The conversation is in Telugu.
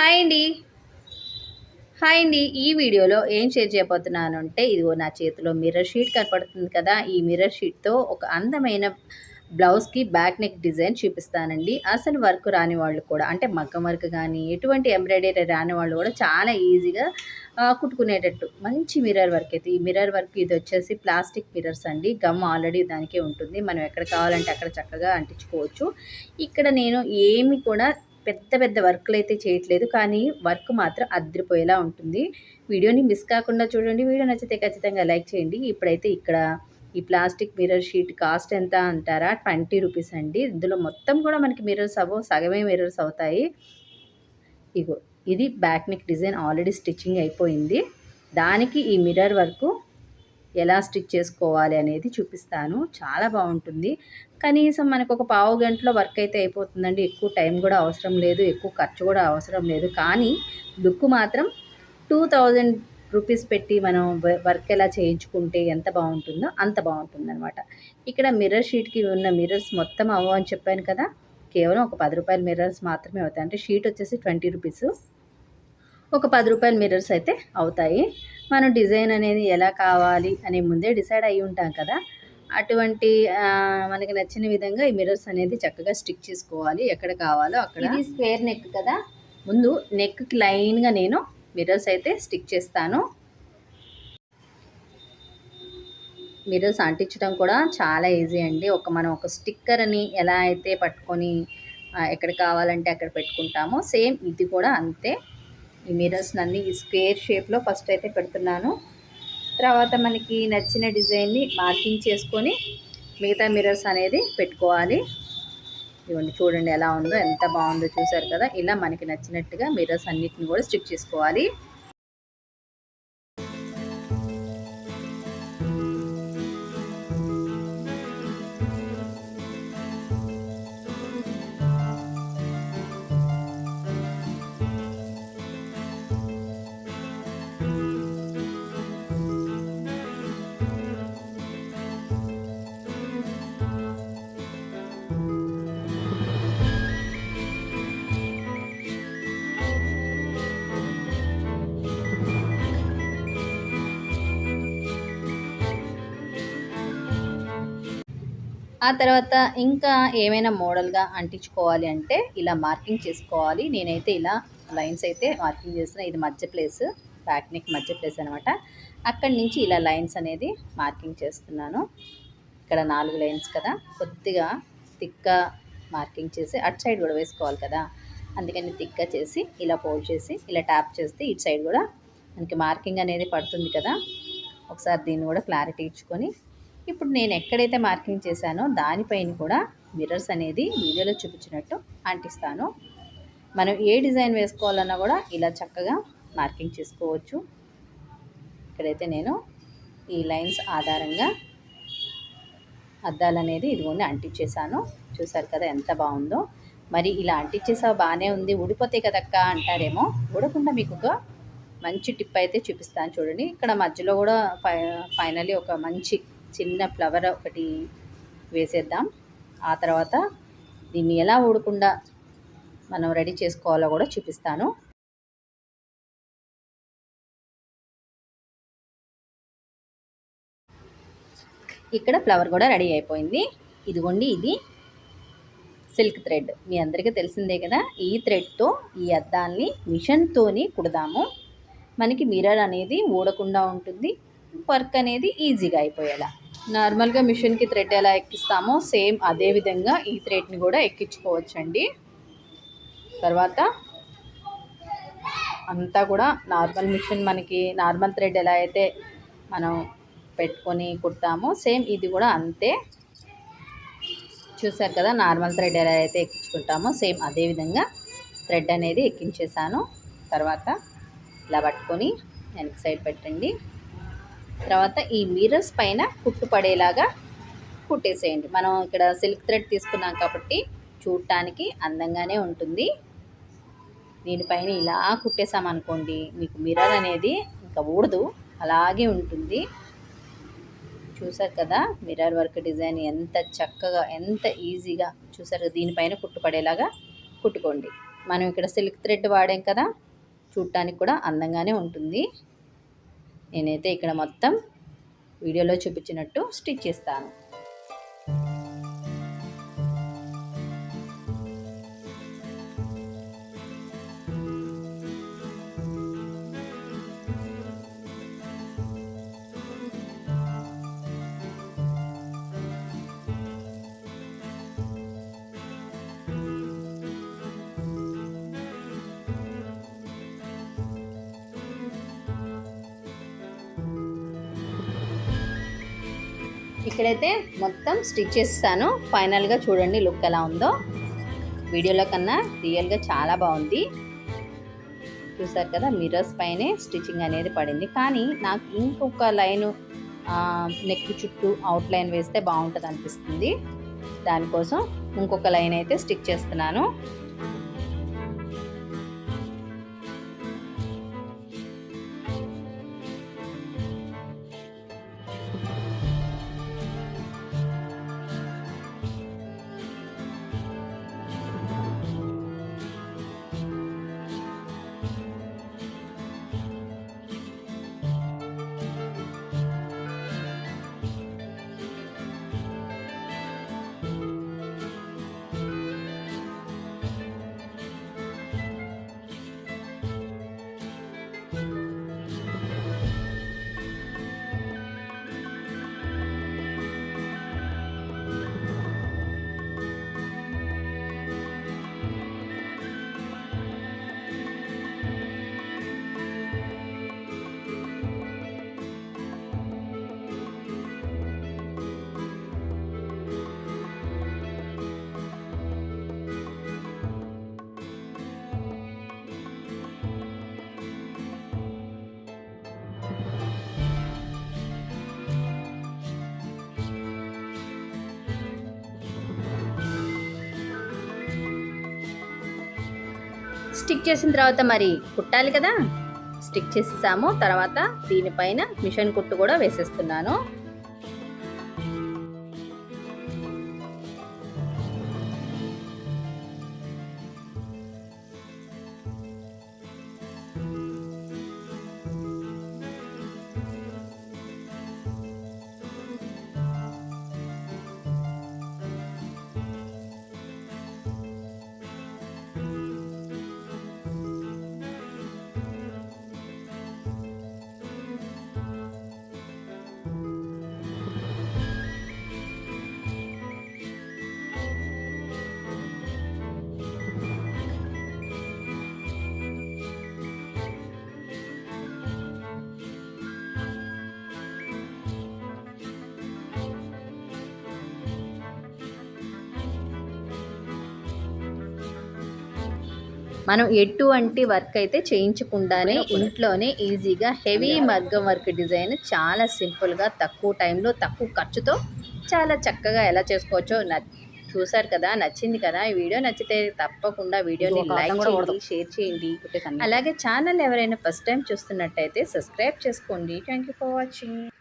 హాయ్ అండి. హాయ్ అండి. ఈ వీడియోలో ఏం షేర్ చేయబోతున్నాను అంటే ఇదిగో నా చేతిలో మిర్రర్ షీట్ కనపడుతుంది కదా. ఈ మిర్రర్ షీట్తో ఒక అందమైన బ్లౌజ్కి బ్యాక్ నెక్ డిజైన్ చూపిస్తానండి. అసలు వర్క్ రాని వాళ్ళు కూడా అంటే మగ్గం వర్క్ కానీ ఎటువంటి ఎంబ్రాయిడరీ రాని వాళ్ళు కూడా చాలా ఈజీగా ఆ, కుట్టుకునేటట్టు మంచి మిర్రర్ వర్క్ అయితే. ఈ మిర్రర్ వర్క్ ఇది వచ్చేసి ప్లాస్టిక్ మిర్రర్స్ అండి. గమ్ ఆల్రెడీ దానికే ఉంటుంది. మనం ఎక్కడ కావాలంటే అక్కడ చక్కగా అంటించుకోవచ్చు. ఇక్కడ నేను ఏమి కూడా పెద్ద పెద్ద వర్క్లు అయితే చేయట్లేదు కానీ వర్క్ మాత్రం అద్దరిపోయేలా ఉంటుంది. వీడియోని మిస్ కాకుండా చూడండి. వీడియో నచ్చితే ఖచ్చితంగా లైక్ చేయండి. ఇప్పుడైతే ఇక్కడ ఈ ప్లాస్టిక్ మిర్రర్ షీట్ కాస్ట్ ఎంత అంటారా? ట్వంటీ రూపీస్ అండి. ఇందులో మొత్తం కూడా మనకి మిర్రర్స్ అవ్వవు. సగమే మిర్రర్స్ అవుతాయి. ఇగో ఇది back neck design already stitching అయిపోయింది. దానికి ఈ మిర్రర్ వర్కు ఎలా స్టిచ్ చేసుకోవాలి అనేది చూపిస్తాను. చాలా బాగుంటుంది. కనీసం మనకు ఒక పావు గంటలో వర్క్ అయితే అయిపోతుందండి. ఎక్కువ టైం కూడా అవసరం లేదు. ఎక్కువ ఖర్చు కూడా అవసరం లేదు. కానీ లుక్ మాత్రం టూ థౌజండ్ రూపీస్ పెట్టి మనం వ- వర్క్ ఎలా చేయించుకుంటే ఎంత బాగుంటుందో అంత బాగుంటుంది అనమాట ఇక్కడ మిర్రర్ షీట్కి ఉన్న మిర్రర్స్ మొత్తం అవ్వ అని చెప్పాను కదా. కేవలం ఒక పది రూపాయల మిర్రర్స్ మాత్రమే అవుతాయి. అంటే షీట్ వచ్చేసి ట్వంటీ రూపీస్. ఒక పది రూపాయల మిర్రర్స్ అయితే అవుతాయి. మనం డిజైన్ అనేది ఎలా కావాలి అనే ముందే డిసైడ్ అయి ఉంటాం కదా. అటువంటి మనకి నచ్చిన విధంగా ఈ మిర్రర్స్ అనేది చక్కగా స్టిక్ చేసుకోవాలి. ఎక్కడ కావాలో అక్కడ. ఇది స్క్వేర్ నెక్ కదా? ముందు నెక్కి లైన్గా నేను మిర్రర్స్ అయితే స్టిక్ చేస్తాను. మిర్రర్స్ అంటించడం కూడా చాలా ఈజీ అండి. ఒక మనం ఒక స్టిక్కర్ని ఎలా అయితే పట్టుకొని ఎక్కడ కావాలంటే అక్కడ పెట్టుకుంటామో సేమ్ ఇది కూడా అంతే. ఈ మిర్రర్స్ని అన్ని ఈ స్క్వేర్ షేప్లో ఫస్ట్ అయితే పెడుతున్నాను. తర్వాత మనకి నచ్చిన డిజైన్ని మార్కింగ్ చేసుకొని మిగతా మిర్రర్స్ అనేది పెట్టుకోవాలి. ఇవ్వండి చూడండి ఎలా ఉందో ఎంత బాగుందో చూసారు కదా? ఇలా మనకి నచ్చినట్టుగా మిర్రర్స్ అన్నిటిని కూడా స్టిక్ చేసుకోవాలి. ఆ తర్వాత ఇంకా ఏమైనా మోడల్గా అంటించుకోవాలి అంటే ఇలా మార్కింగ్ చేసుకోవాలి. నేనైతే ఇలా లైన్స్ అయితే మార్కింగ్ చేసిన ఇది మధ్య ప్లేస్ బ్యాక్ నెక్ మధ్య ప్లేస్ అనమాట. అక్కడి నుంచి ఇలా లైన్స్ అనేది మార్కింగ్ చేస్తున్నాను. ఇక్కడ నాలుగు లైన్స్ కదా కొద్దిగా థిక్గా మార్కింగ్ చేసి అటు సైడ్ కూడా వేసుకోవాలి కదా. అందుకని తిక్క చేసి ఇలా ఫోల్డ్ చేసి ఇలా ట్యాప్ చేస్తే ఇటు సైడ్ కూడా మనకి మార్కింగ్ అనేది పడుతుంది కదా. ఒకసారి దీన్ని కూడా క్లారిటీ ఇచ్చుకొని ఇప్పుడు నేను ఎక్కడైతే మార్కింగ్ చేశానో దానిపైన కూడా మిర్రర్స్ అనేది వీడియోలో చూపించినట్టు అంటిస్తాను. మనం ఏ డిజైన్ వేసుకోవాలన్నా కూడా ఇలా చక్కగా మార్కింగ్ చేసుకోవచ్చు. ఇక్కడైతే నేను ఈ లైన్స్ ఆధారంగా అద్దాలు అనేది ఇదిగోండి అంటించేసాను చూసారు కదా ఎంత బాగుందో. మరి ఇలా అంటించేసావు బాగానే ఉంది. ఊడిపోతాయి కదక్క అంటారేమో. ఊడకుండా మీకు ఒక మంచి టిప్ అయితే చూపిస్తాను చూడండి. ఇక్కడ మధ్యలో కూడా ఫై ఒక మంచి చిన్న ఫ్లవర్ ఒకటి వేసేద్దాం. ఆ తర్వాత దీన్ని ఎలా ఊడకుండా మనం రెడీ చేసుకోవాలో కూడా చూపిస్తాను. ఇక్కడ ఫ్లవర్ కూడా రెడీ అయిపోయింది. ఇదిగోండి ఇది సిల్క్ థ్రెడ్. మీ అందరికీ తెలిసిందే కదా ఈ థ్రెడ్తో ఈ అద్దాల్ని మిషన్తోని కుడదాము. మనకి మిర్రర్ అనేది ఊడకుండా ఉంటుంది. వర్క్ అనేది ఈజీగా అయిపోయేలా. నార్మల్గా మిషన్కి థ్రెడ్ ఎలా ఎక్కిస్తామో సేమ్ అదే విధంగా ఈ థ్రెడ్ని కూడా ఎక్కించుకోవచ్చండి. తర్వాత అంతా కూడా నార్మల్ మిషన్ మనకి నార్మల్ థ్రెడ్ ఎలా అయితే మనం పెట్టుకొని కుడతామో సేమ్ ఇది కూడా అంతే. చూసారు కదా నార్మల్ థ్రెడ్ ఎలా అయితే ఎక్కించుకుంటామో సేమ్ అదే విధంగా థ్రెడ్ అనేది ఎక్కించేసాను తర్వాత ఇలా పట్టుకొని వెనక సైడ్ పెట్టండి. తర్వాత ఈ మిర్రర్స్ పైన కుట్టు పడేలాగా కుట్టేసేయండి. మనం ఇక్కడ సిల్క్ థ్రెడ్ తీసుకున్నాం కాబట్టి చూడటానికి అందంగానే ఉంటుంది. దీనిపైన ఇలా కుట్టేసామనుకోండి మీకు మిర్రర్ అనేది ఇంకా ఊడదు అలాగే ఉంటుంది. చూసారు కదా మిర్రర్ వర్క్ డిజైన్ ఎంత చక్కగా ఎంత ఈజీగా చూసారు కదా, దీనిపైన కుట్టుపడేలాగా కుట్టుకోండి. మనం ఇక్కడ సిల్క్ థ్రెడ్ వాడాం కదా చూడటానికి కూడా అందంగానే ఉంటుంది. నేనైతే ఇక్కడ మొత్తం వీడియోలో చూపించినట్టు స్టిచ్ చేస్తాను. ఇక్కడైతే మొత్తం స్టిచ్ చేస్తాను. ఫైనల్గా చూడండి లుక్ ఎలా ఉందో. వీడియోలో కన్నా రియల్గా చాలా బాగుంది. చూసారు కదా మిర్రర్స్ పైనే స్టిచ్చింగ్ అనేది పడింది. కానీ నాకు ఇంకొక లైను నెక్ చుట్టూ అవుట్ లైన్ వేస్తే బాగుంటుంది అనిపిస్తుంది దానికోసం ఇంకొక లైన్ అయితే స్టిక్ చేస్తున్నాను. స్టిక్ చేసిన తర్వాత మరి కుట్టాలి కదా? స్టిక్ చేసేసాము. తర్వాత దీనిపైన మిషన్ కుట్టు కూడా వేసేస్తున్నాను. మనం ఎటువంటి వర్క్ అయితే చేయించకుండానే ఇంట్లోనే ఈజీగా హెవీ మగ్గం వర్క్ డిజైన్ చాలా సింపుల్గా తక్కువ టైంలో తక్కువ ఖర్చుతో చాలా చక్కగా ఎలా చేసుకోవచ్చో న చూసారు కదా నచ్చింది కదా. ఈ వీడియో నచ్చితే తప్పకుండా వీడియోని లైక్ చేయండి షేర్ చేయండి. అలాగే ఛానల్ ఎవరైనా ఫస్ట్ టైం చూస్తున్నట్టయితే సబ్స్క్రైబ్ చేసుకోండి. Thank you for watching